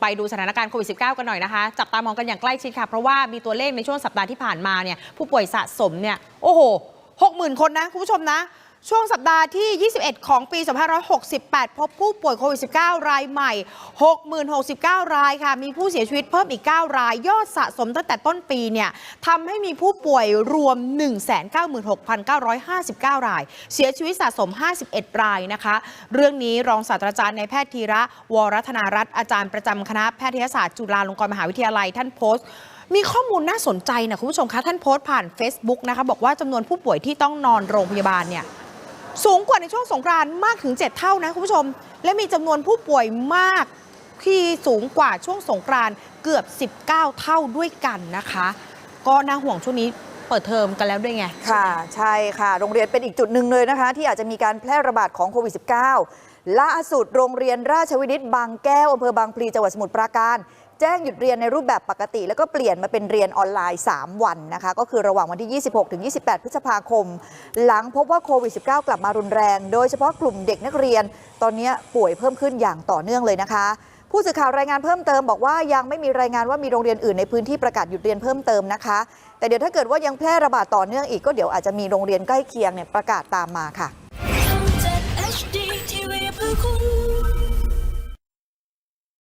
ไปดูสถานการณ์โควิด -19 กันหน่อยนะคะ จับตามองกันอย่างใกล้ชิดค่ะ เพราะว่ามีตัวเลขในช่วงสัปดาห์ที่ผ่านมาเนี่ยผู้ป่วยสะสมเนี่ย โอ้โห 60,000 คนนะ คุณผู้ชมนะ ช่วงสัปดาห์ที่ 21 ของปี 2568 พบผู้ป่วยโควิด 19 รายใหม่ 60,069 รายค่ะ มีผู้เสียชีวิตเพิ่มอีก 9 ราย ยอดสะสมตั้งแต่ต้นปีเนี่ยทำให้มีผู้ป่วยรวม 196,959 ราย เสียชีวิตสะสม 51 รายนะคะ เรื่องนี้รองศาสตราจารย์ในแพทย์ธีระ วรัธนารัตน์อาจารย์ประจำคณะแพทยศาสตร์จุฬาลงกรณ์มหาวิทยาลัยท่านโพสต์มีข้อมูลน่าสนใจนะคุณผู้ชมคะ ท่านโพสต์ผ่าน Facebook นะคะ บอกว่าจำนวนผู้ป่วยที่ต้องนอนโรงพยาบาลเนี่ย สูงกว่าในช่วงสงกรานต์มากถึง 7 เท่านะคุณผู้ชม และมีจำนวนผู้ป่วยมากที่สูงกว่าช่วงสงกรานต์เกือบ 19 เท่าด้วยกันนะคะ ก็น่าห่วงช่วงนี้ เปิดเทอมกันแล้วด้วยไง ค่ะ ใช่ค่ะ โรงเรียนเป็นอีกจุดหนึ่งเลยนะคะ ที่อาจจะมีการแพร่ระบาดของโควิด -19 ล่าสุดโรงเรียนราชวินิตบางแก้วอำเภอบางพลีจังหวัดสมุทรปราการ แจ้งหยุดเรียนในรูปแบบปกติ แล้วก็เปลี่ยนมาเป็นเรียนออนไลน์ 3 วันนะคะ ก็คือระหว่างวันที่ 26 ถึง 28 พฤษภาคม หลังพบว่าโควิด -19 กลับมารุนแรง โดยเฉพาะกลุ่มเด็กนักเรียน ตอนนี้ป่วยเพิ่มขึ้นอย่างต่อเนื่องเลยนะคะ ผู้สื่อข่าวรายงานเพิ่มเติมบอกว่ายังไม่มีรายงานว่ามีโรงเรียนอื่นในพื้นที่ประกาศหยุดเรียนเพิ่มเติมนะคะ แต่เดี๋ยวถ้าเกิดว่ายังแพร่ระบาดต่อเนื่องอีกก็เดี๋ยวอาจจะมีโรงเรียนใกล้เคียงเนี่ยประกาศตามมาค่ะ